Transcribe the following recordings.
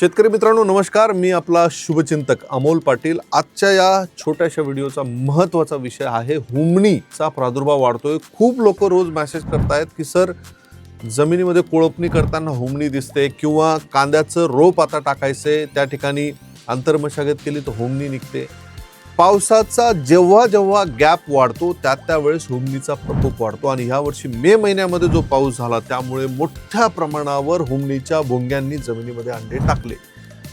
शेतकरी मित्रांनो नमस्कार. मी आपला शुभचिंतक अमोल पाटील. आजच्या या छोट्याशा व्हिडिओचा महत्त्वाचा विषय आहे हुमणीचा प्रादुर्भाव वाढतोय. खूप लोक रोज मॅसेज करतायत की सर जमिनीमध्ये कोळपणी करताना हुमणी दिसते किंवा कांद्याचं रोप आता टाकायचंय त्या ठिकाणी अंतर्मशागत केली तर हुमणी निघते. पावसाचा जेव्हा जेव्हा गॅप वाढतो त्या त्यावेळेस हुमणीचा प्रकोप वाढतो. आणि ह्यावर्षी मे महिन्यामध्ये जो पाऊस झाला त्यामुळे मोठ्या प्रमाणावर हुमणीच्या भोंग्यांनी जमिनीमध्ये अंडे टाकले.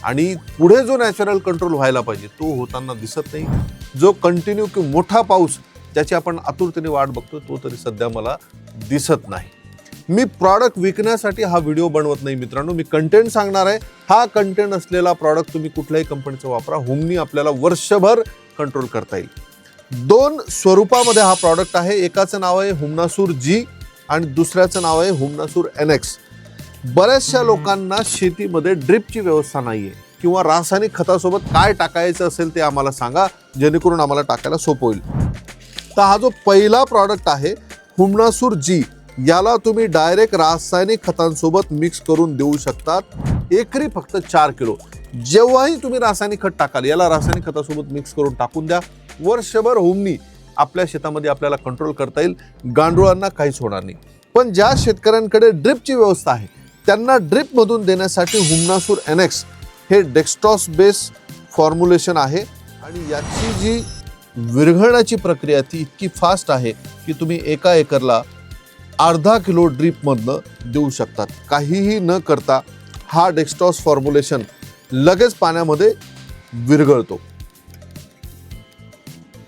आणि पुढे जो नॅचरल कंट्रोल व्हायला पाहिजे तो होताना दिसत नाही. जो कंटिन्यू की मोठा पाऊस ज्याची आपण आतुरतेने वाट बघतो तो तरी सध्या मला दिसत नाही. मी प्रॉडक्ट विकण्यासाठी हा व्हिडिओ बनवत नाही मित्रांनो. मी कंटेंट सांगणार आहे. हा कंटेंट असलेला प्रॉडक्ट तुम्ही कुठल्याही कंपनीचा वापरा. हुमनी आपल्याला वर्षभर कंट्रोल करता येईल. दोन स्वरूपामध्ये हा प्रॉडक्ट आहे. एकाचं नाव आहे हुमनासूर जी आणि दुसऱ्याचं नाव आहे हुमनासूर एन एक्स बऱ्याचशा लोकांना शेतीमध्ये ड्रिपची व्यवस्था नाही आहे किंवा रासायनिक खतासोबत काय टाकायचं असेल ते आम्हाला सांगा जेणेकरून आम्हाला टाकायला सोपं होईल. तर हा जो पहिला प्रॉडक्ट आहे हुमनासूर जी याला तुम्ही डायरेक्ट रासायनिक खतांसोबत मिक्स करून देऊ शकतात. एकरी फक्त चार किलो. जेव्हाही तुम्ही रासायनिक खत टाकाल याला रासायनिक खतासोबत मिक्स करून टाकून द्या. वर्षभर होमनी आपल्या शेतामध्ये आपल्याला कंट्रोल करता येईल. गांडुळांना काहीच होणार नाही. पण ज्या शेतकऱ्यांकडे ड्रिपची व्यवस्था आहे त्यांना ड्रिपमधून देण्यासाठी हुमनासूर एनएक्स हे डेक्स्टॉस बेस फॉर्म्युलेशन आहे. आणि याची जी विरघळण्याची प्रक्रिया ती इतकी फास्ट आहे की तुम्ही एका एकरला अर्धा किलो ड्रिपमधनं देऊ शकतात. काहीही न करता हा डेक्स्टॉस फॉर्म्युलेशन लगेच पाण्यामध्ये विरघळतो.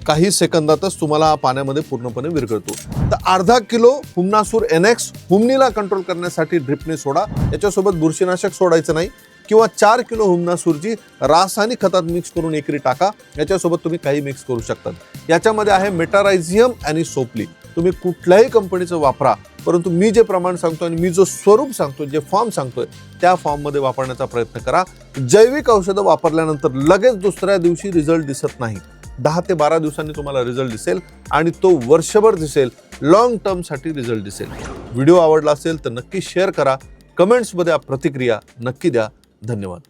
काही सेकंदातच तुम्हाला हा पाण्यामध्ये पूर्णपणे विरघळतो. तर अर्धा किलो हुमनासूर एनएक्स हुमनीला कंट्रोल करण्यासाठी ड्रिपने सोडा. याच्यासोबत बुरशीनाशक सोडायचं नाही. किंवा चार किलो हुमनासूरची रासायनिक खतात मिक्स करून एकरी टाका. याच्यासोबत तुम्ही काही मिक्स करू शकतात याच्यामध्ये आहे मेटारायझियम आणि सोपली. तुम्ही कुठल्याही कंपनीचं वापरा. परंतु मी जे प्रमाण सांगतो आणि मी जो स्वरूप सांगतो जे फॉर्म सांगतोय त्या फॉर्ममध्ये वापरण्याचा प्रयत्न करा. जैविक औषधं वापरल्यानंतर लगेच दुसऱ्या दिवशी रिझल्ट दिसत नाही. दहा ते बारा दिवसांनी तुम्हाला रिझल्ट दिसेल आणि तो वर्षभर दिसेल. लॉंग टर्मसाठी रिझल्ट दिसेल. व्हिडिओ आवडला असेल तर नक्की शेअर करा. कमेंट्समध्ये प्रतिक्रिया नक्की द्या. धन्यवाद.